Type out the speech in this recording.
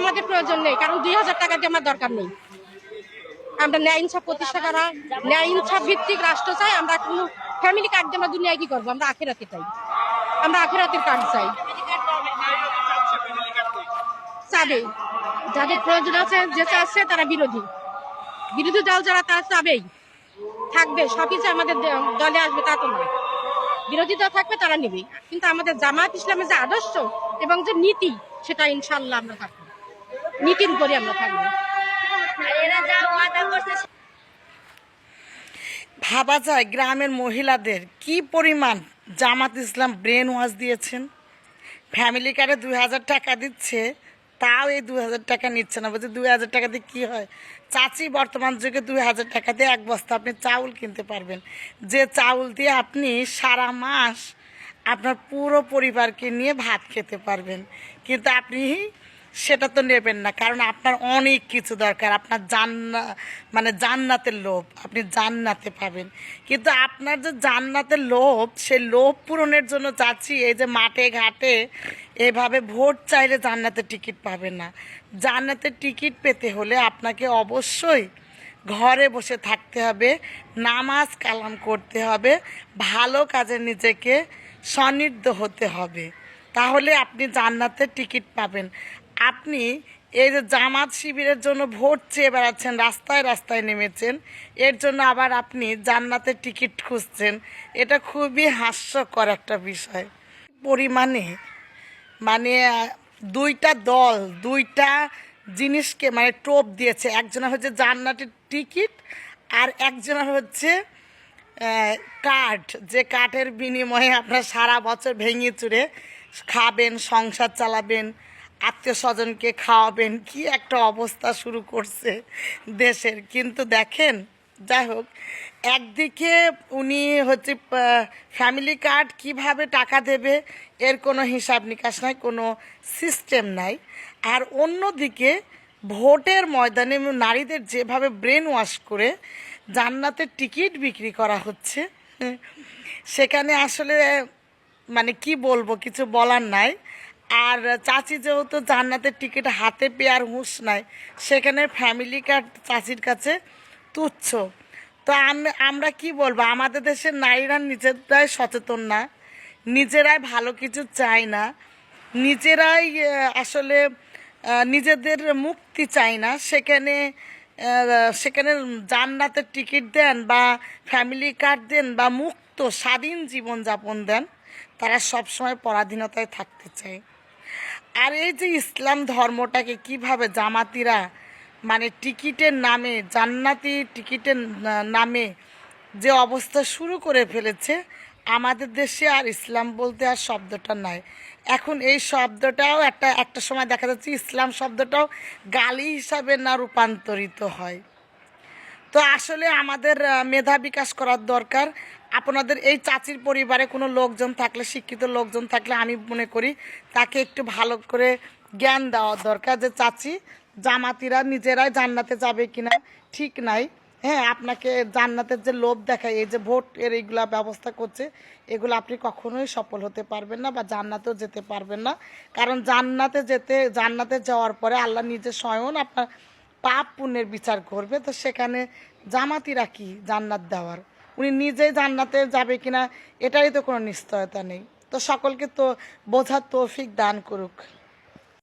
আমাদের প্রয়োজন নেই, কারণ দুই হাজার টাকা দিয়ে আমার দরকার নেই। আমরা ন্যায় ইনসাফ প্রতিষ্ঠা করা, ন্যায় ইনসাফ ভিত্তিক রাষ্ট্র চাই, আমরা কোনো ফ্যামিলি কার্ড দিয়ে আমরা দুনিয়ায় কি করব? আমরা আখেরাতে চাই। আমরা আখেরাতের কার্ড চাই। চাবে যাদের প্রয়োজন আছে, যে চাচ্ছে, তারা বিরোধী। বিরোধী দল যারা, তারা চাবেই। থাকবে, সবই যে আমাদের দলে আসবে তা তো নয়। বিরোধী দল থাকবে, তারা নেবে কিন্তু আমাদের জামাত ইসলামের যে আদর্শ এবং যে নীতি, সেটা ইনশাল্লাহ আমরা থাকব। নীতির উপরে আমরা থাকব। ভাবা যায় গ্রামের মহিলাদের কি পরিমাণ জামাত ইসলাম ব্রেন ওয়াশ দিয়েছেন। ফ্যামিলি কার্ডে দুই হাজার টাকা দিচ্ছে তাও এই দুই হাজার টাকা নিচ্ছে না। বলছে দুই হাজার টাকা দিয়ে কী হয়? চাচি বর্তমান যুগে দুই হাজার টাকা দিয়ে এক বস্তা আপনি চাউল কিনতে পারবেন। যে চাউল দিয়ে আপনি সারা মাস আপনার পুরো পরিবারকে নিয়ে ভাত খেতে পারবেন। কিন্তু আপনি সেটা তো নেবেন না, কারণ আপনার অনেক কিছু দরকার। আপনার জান্না মানে জান্নাতের লোভ, আপনি জান্নাতে পাবেন। কিন্তু আপনার যে জান্নাতের লোভ, সেই লোভ পূরণের জন্য চাচ্ছি এই যে মাঠে ঘাটে এভাবে ভোট চাইলে জান্নাতের টিকিট পাবেন না। জান্নাতের টিকিট পেতে হলে আপনাকে অবশ্যই ঘরে বসে থাকতে হবে, নামাজ কালাম করতে হবে, ভালো কাজে নিজেকে সন্নিগ্ধ হতে হবে। তাহলে আপনি জান্নাতের টিকিট পাবেন। আপনি এই যে জামাত শিবিরের জন্য ভোট চেয়ে বেড়াচ্ছেন, রাস্তায় রাস্তায় নেমেছেন, এর জন্য আবার আপনি জান্নাতের টিকিট খুঁজছেন, এটা খুবই হাস্যকর একটা বিষয়। পরিমাণে মানে দুইটা দল, দুইটা জিনিসকে মানে টোপ দিয়েছে। একজনের হচ্ছে জান্নাতের টিকিট আর একজনের হচ্ছে কাঠ যে কাঠের বিনিময়ে আপনার সারা বছর ভেঙে চুরে খাবেন, সংসার চালাবেন আত্মীয় স্বজনকে খাওয়াবেন, কি একটা অবস্থা শুরু করছে দেশের। কিন্তু দেখেন, যাই হোক, একদিকে উনি হচ্ছে ফ্যামিলি কার্ড কীভাবে টাকা দেবে, এর কোনো হিসাব নিকাশ নাই, কোনো সিস্টেম নাই। আর অন্যদিকে ভোটের ময়দানে নারীদের যেভাবে ব্রেন ওয়াশ করে জান্নাতের টিকিট বিক্রি করা হচ্ছে, সেখানে আসলে মানে কি বলব, কিছু বলার নাই। আর চাচি যেহেতু জান্নাতের টিকিট হাতে পেয়ে আর হুঁশ নাই, সেখানে ফ্যামিলি কার্ড চাচির কাছে তুচ্ছ। তো আম- আমরা কি বলব? আমাদের দেশের নারীরা নিজেরাই সচেতন না, নিজেরাই ভালো কিছু চায় না, নিজেরাই আসলে নিজেদের মুক্তি চায় না। সেখানে সেখানে জান্নাতের টিকিট দেন বা ফ্যামিলি কার্ড দেন বা মুক্ত স্বাধীন জীবনযাপন দেন, তারা সবসময় পরাধীনতায় থাকতে চায়। আর এই যে ইসলাম ধর্মটাকে কীভাবে জামাতিরা মানে টিকিটের নামে, জান্নাতি টিকিটের নামে যে অবস্থা শুরু করে ফেলেছে, আমাদের দেশে আর ইসলাম বলতে আর শব্দটা নাই। এখন এই শব্দটাও একটা একটা সময় দেখা যাচ্ছে ইসলাম শব্দটাও গালি হিসাবে না রূপান্তরিত হয়। তো আসলে আমাদের মেধা বিকাশ করার দরকার। আপনাদের এই চাচির পরিবারে কোনো লোকজন থাকলে, শিক্ষিত লোকজন থাকলে আমি মনে করি তাকে একটু ভালো করে জ্ঞান দেওয়া দরকার যে, চাচি, জামাতিরা নিজেরাই জান্নাতে যাবে কিনা? ঠিক নাই। হ্যাঁ আপনাকে জান্নাতের যে লোভ দেখায়, এই যে ভোট, এর এইগুলা ব্যবস্থা করছে, এগুলো আপনি কখনোই সফল হতে পারবেন না বা জান্নাতেও যেতে পারবেন না। কারণ জান্নাতে যেতে, জান্নাতে যাওয়ার পরে আল্লাহ নিজে স্বয়ং আপনার পাপ পুণ্যের বিচার করবে, তো সেখানে জামাতিরা কি জান্নাত দেওয়ার। উনি নিজেই জান্নাতে যাবে কিনা, এটারই তো কোনো নিশ্চয়তা নেই। তো সকলকে তো বোঝার তৌফিক দান করুক।